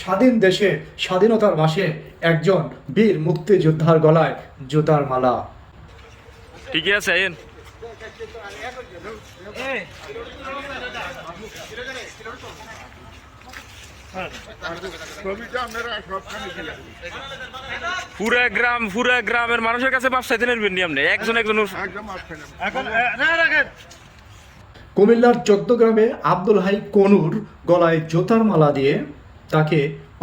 স্বাধীন দেশে স্বাধীনতার মাসে একজন বীর মুক্তিযোদ্ধার গলায় জুতার মালা। ঠিকই আছে আইন। ছবিটা আপনারা সবখানে দিলেন পুরা গ্রাম পুরা গ্রামের মানুষের কাছে বাপ চাইতে নেবেন নি আপনি? একজন একজন একদম মাঝখানে এখন না রাখেন। কুমিল্লার চোদ্দ গ্রামে আব্দুল হাই কনুর গলায় জোতার মালা দিয়ে তাকে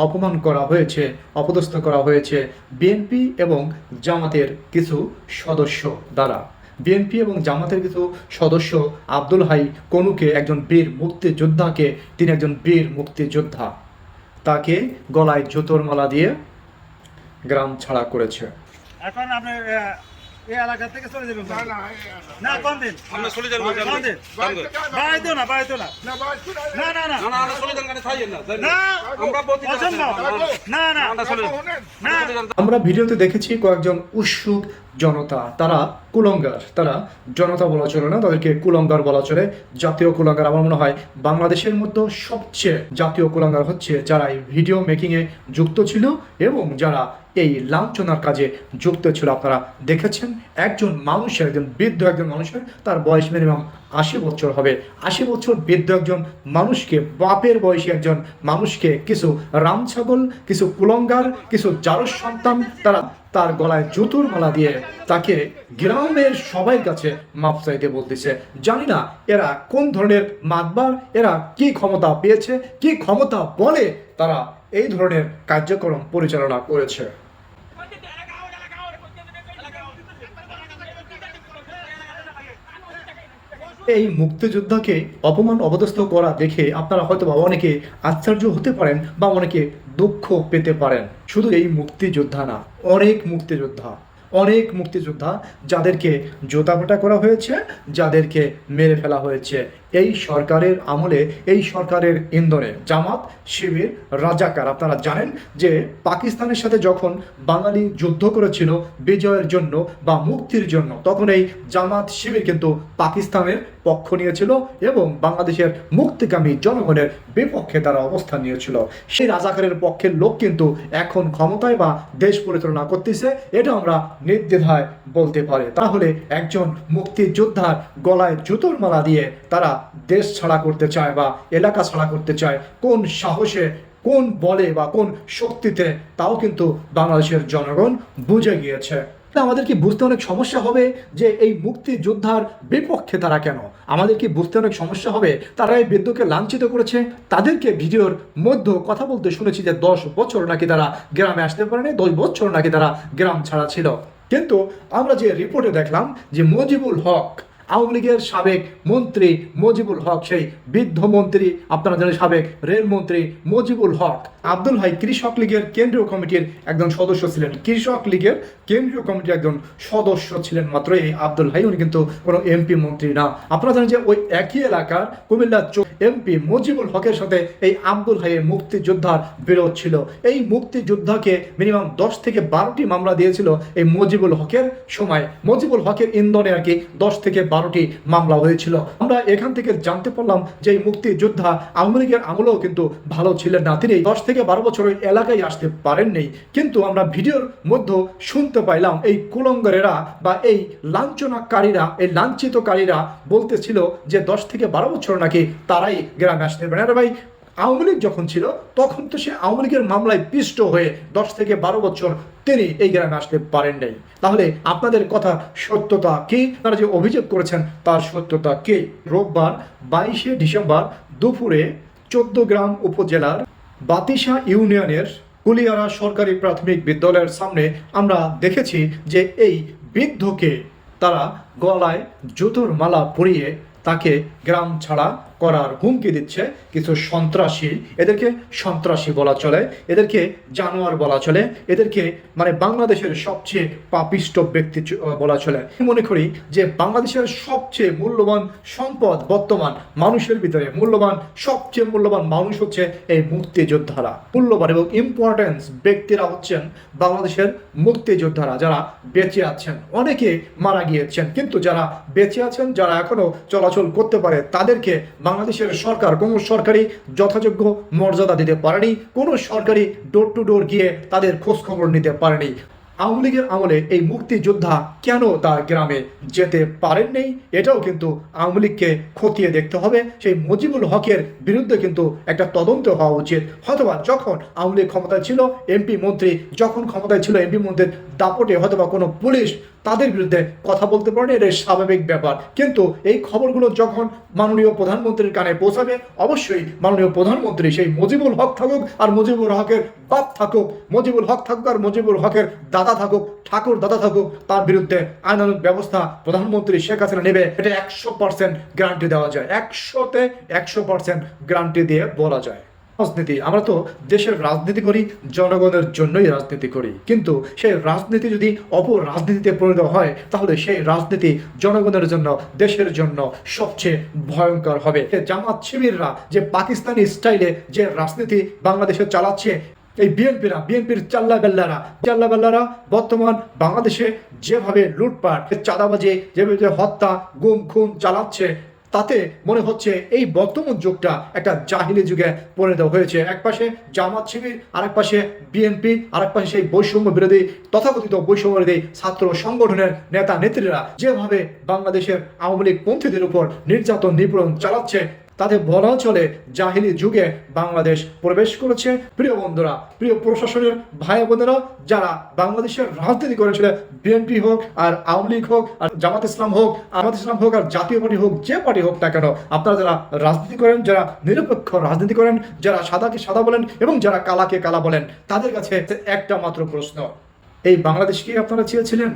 অপমান করা হয়েছে, অপদস্থ করা হয়েছে বিএনপি এবং জামাতের কিছু সদস্য দ্বারা। বিএনপি এবং জামাতের কিছু সদস্য আব্দুল হাই কনুকে একজন বীর মুক্তিযোদ্ধাকে, তিনি একজন বীর মুক্তিযোদ্ধা। তাকে গলায় জুতোর মালা দিয়ে গ্রাম ছাড়া করেছে। এখন আপনি এই এলাকা থেকে চলে যাবেন না না না দিন। আমরা চলে যাব কোন দিন। বাড়িতে বাড়াইতো না বাড়াইতো না। না না। না না না। না আমরা চলে যান না যাই না। না আমরা না না। আমরা চলে যান না। আমরা ভিডিওতে দেখেছি কয়েকজন উৎসুক জনতা, তারা কুলঙ্গার, তারা জনতা বলা চলে না, তাদেরকে কুলঙ্গার বলা চলে, জাতীয় কুলঙ্গার আমার মনে হয় বাংলাদেশের মধ্যে সবচেয়ে জাতীয় কুলঙ্গার হচ্ছে যারা এই ভিডিও মেকিংয়ে যুক্ত ছিল এবং যারা এই লাঞ্ছনার কাজে যুক্ত ছিল। আপনারা দেখেছেন, একজন মানুষের একজন বৃদ্ধ একজন মানুষের, তার বয়স মিনিমাম আশি বছর হবে। আশি বছর বৃদ্ধ একজন মানুষকে, বাপের বয়সী একজন মানুষকে কিছু রাম ছাগল কিছু কুলঙ্গার, কিছু জারস সন্তান তারা তার গলায় জুতুর মালা দিয়ে তাকে গ্রামের সবাই কাছে মাপ চাইতে বলতেছে। জানি না এরা কোন ধরনের মাতবার, এরা কি ক্ষমতা পেয়েছে, কি ক্ষমতা বলে তারা এই ধরনের কার্যক্রম পরিচালনা করেছে। এই মুক্তিযোদ্ধাকে অপমান অবদস্থ করা দেখে আপনারা হয়তো বা অনেকে আশ্চর্য হতে পারেন বা অনেকে দুঃখ পেতে পারেন। শুধু এই মুক্তিযোদ্ধা না, অনেক মুক্তিযোদ্ধা অনেক মুক্তিযোদ্ধা যাদেরকে জোতাপোটা করা হয়েছে, যাদেরকে মেরে ফেলা হয়েছে। এই সরকারের আমলে, এই সরকারের ইন্ধনে জামাত, শিবির, রাজাকার, আপনারা জানেন যে পাকিস্তানের সাথে যখন বাঙালি যুদ্ধ করেছিল বিজয়ের জন্য বা মুক্তির জন্য, তখন এই জামাত, শিবির কিন্তু পাকিস্তানের পক্ষ নিয়েছিল এবং বাংলাদেশের মুক্তিকামী জনগণের বিপক্ষে তারা অবস্থান নিয়েছিল। সেই রাজাকারের পক্ষের লোক কিন্তু এখন ক্ষমতায় বা দেশ পরিচালনা করতেছে, এটা আমরা নির্দ্বিধায় বলতে পারে। তাহলে একজন মুক্তিযোদ্ধার গলায় জুতোর মালা দিয়ে তারা দেশ ছাড়া করতে চায় বা এলাকা ছাড়া করতে চায়, কোন সাহসে, কোন বলে বা কোন শক্তিতে, তাও কিন্তু বাংলাদেশের জনগণ বুঝে গিয়েছে। আমাদের কি বুঝতে অনেক সমস্যা হবে যে এই মুক্তিযোদ্ধার বিপক্ষে তারা কেন? আমাদের কি বুঝতে অনেক সমস্যা হবে? তারা এই বিদ্যুৎকে লাঞ্ছিত করেছে? তাদেরকে ভিডিওর মধ্যে কথা বলতে শুনেছি যে দশ বছর নাকি তারা গ্রামে আসতে পারেনি, দশ বছর নাকি তারা গ্রাম ছাড়া ছিল। কিন্তু আমরা যে রিপোর্টে দেখলাম যে মজিবুল হক আওয়ামী লীগের সাবেক মন্ত্রী মজিবুল হক, সেই বৃদ্ধ মন্ত্রী, আপনারা জানেন সাবেক রেলমন্ত্রী মজিবুল হক। আব্দুল ভাই কৃষক লীগের কেন্দ্রীয় কমিটির একজন সদস্য ছিলেন। কৃষক লীগের কেন্দ্রীয় কমিটির একজন সদস্য ছিলেন মাত্র এই আব্দুল ভাই উনি কিন্তু কোনো এমপি মন্ত্রী না। আপনারা জানেন যে ওই একই এলাকার কুমিল্লার এমপি মজিবুল হকের সাথে এই আব্দুল ভাইয়ের মুক্তিযোদ্ধার বিরোধ ছিল। এই মুক্তিযোদ্ধাকে মিনিমাম দশ থেকে বারোটি মামলা দিয়েছিল এই মজিবুল হকের সময়। মজিবুল হকের ইন্ধনে আর কি দশ থেকে বারোটি মামলা হয়েছিল। আমরা এখান থেকে জানতে পারলাম যে মুক্তিযোদ্ধা আওয়ামী লীগের আমলেও কিন্তু ভালো ছিলেন না। তিনি দশ থেকে বারো বছর ওই এলাকায় আসতে পারেননি। কিন্তু আমরা ভিডিওর মধ্যে শুনতে পাইলাম, এই কুলঙ্গরেরা বা এই লাঞ্ছনাকারীরা, এই লাঞ্ছিতকারীরা বলতেছিল যে দশ থেকে বারো বছর নাকি তারাই গ্রামে আসতে পারে ভাই আওয়ামী লীগ যখন ছিল, তখন তো সে আওয়ামী লীগের মামলায় পিষ্ট হয়ে দশ থেকে বারো বছর তিনি এই গ্রামে আসতে পারেন নাই। তাহলে আপনাদের কথা সত্যতা কি? তারা যে অভিযোগ করেছেন তার সত্যতা কি? রোববার বাইশে ডিসেম্বর দুপুরে চোদ্দ গ্রাম উপজেলার বাতিসা ইউনিয়নের কুলিয়ারা সরকারি প্রাথমিক বিদ্যালয়ের সামনে আমরা দেখেছি যে এই বৃদ্ধকে তারা গলায় জুতোর মালা পরিয়ে তাকে গ্রাম ছাড়া করার হুমকি দিচ্ছে কিছু সন্ত্রাসী। এদেরকে সন্ত্রাসী বলা চলে, এদেরকে জানোয়ার বলা চলে, এদেরকে মানে বাংলাদেশের সবচেয়ে পাপিষ্ট ব্যক্তি বলা চলে। মনে করি যে বাংলাদেশের সবচেয়ে মূল্যবান সম্পদ বর্তমান মানুষের ভিতরে, মূল্যবান, সবচেয়ে মূল্যবান মানুষ হচ্ছে এই মুক্তিযোদ্ধারা। মূল্যবান এবং ইম্পর্টেন্স ব্যক্তিরা হচ্ছেন বাংলাদেশের মুক্তিযোদ্ধারা যারা বেঁচে আছেন। অনেকে মারা গিয়েছেন, কিন্তু যারা বেঁচে আছেন, যারা এখনও চলাচল করতে পারে, তাদেরকে বাংলাদেশের সরকার কোনো সরকারি যথাযোগ্য মর্যাদা দিতে পারেনি, কোনো সরকারি ডোর টু ডোর গিয়ে তাদের খোঁজ খবর নিতে পারেনি। আওয়ামী লীগের আমলে এই মুক্তিযোদ্ধা কেন তার গ্রামে যেতে পারেননি? এটাও কিন্তু আওয়ামী লীগকে খতিয়ে দেখতে হবে। সেই মুজিবুল হকের বিরুদ্ধে কিন্তু একটা তদন্ত হওয়া উচিত। হয়তোবা যখন আওয়ামী লীগ ক্ষমতায় ছিল, এমপি মন্ত্রী যখন ক্ষমতায় ছিল, এমপি মন্ত্রীর দাপটে হয়তোবা কোনো পুলিশ তাদের বিরুদ্ধে কথা বলতে পারেন, এটা স্বাভাবিক ব্যাপার। কিন্তু এই খবরগুলো যখন মাননীয় প্রধানমন্ত্রীর কানে পৌঁছাবে, অবশ্যই মাননীয় প্রধানমন্ত্রী সেই মুজিবুল হক থাকুক আর মুজিবুল হকের বাপ থাকুক, মুজিবুল হক থাকুক আর মুজিবুল হকের দাদা থাকুক, ঠাকুর দাদা থাকুক, তার বিরুদ্ধে আইনানুক ব্যবস্থা প্রধানমন্ত্রী শেখ হাসিনা নেবে, এটা একশো পার্সেন্ট গ্যারান্টি দেওয়া যায়। একশোতে একশো পার্সেন্ট গ্যারান্টি দিয়ে বলা যায়। রাজনীতি। আমরা তো দেশের রাজনীতি করি, জনগণের জন্যই রাজনীতি করি। কিন্তু সেই রাজনীতি যদি অপর রাজনীতিতে পরিণত হয়, তাহলে সেই রাজনীতি জনগণের জন্য, দেশের জন্য সবচেয়ে ভয়ঙ্কর হবে। জামাত শিবিররা, যে পাকিস্তানি স্টাইলে যে রাজনীতি বাংলাদেশে চালাচ্ছে, এই বিএনপিরা, বিএনপির চাল্লা গাল্লারা চাল্লা গাল্লারা বর্তমান বাংলাদেশে যেভাবে লুটপাট, চাঁদাবাজি, যেভাবে হত্যা, গুম, খুন চালাচ্ছে তাতে মনে হচ্ছে এই বর্তমান যুগটা একটা জাহিলি যুগে পরিণত হয়েছে। একপাশে জামাত শিবির, আরেক পাশে বিএনপি আর এক পাশে সেই বৈষম্য বিরোধী, তথাকথিত বৈষম্য বিরোধী ছাত্র সংগঠনের নেতা নেত্রীরা যেভাবে বাংলাদেশের আওয়ামী লীগ পন্থীদের উপর নির্যাতন নিপীড়ন চালাচ্ছে তাতে বলা চলে জাহিলি যুগে বাংলাদেশ প্রবেশ করেছে। প্রিয় বন্ধুরা, প্রিয় প্রশাসনের ভাই বোনেরা, যারা বাংলাদেশের রাজনীতি করেছিল বিএনপি হোক আর আওয়ামী লীগ হোক আর জামাত ইসলাম হোক আমাদ ইসলাম হোক আর জাতীয় পার্টি হোক, যে পার্টি হোক না কেন, আপনারা যারা রাজনীতি করেন, যারা নিরপেক্ষ রাজনীতি করেন, যারা সাদাকে সাদা বলেন এবং যারা কালাকে কালা বলেন, তাদের কাছে একটা মাত্র প্রশ্ন, এই বাংলাদেশকে আপনারা চেয়েছিলেন?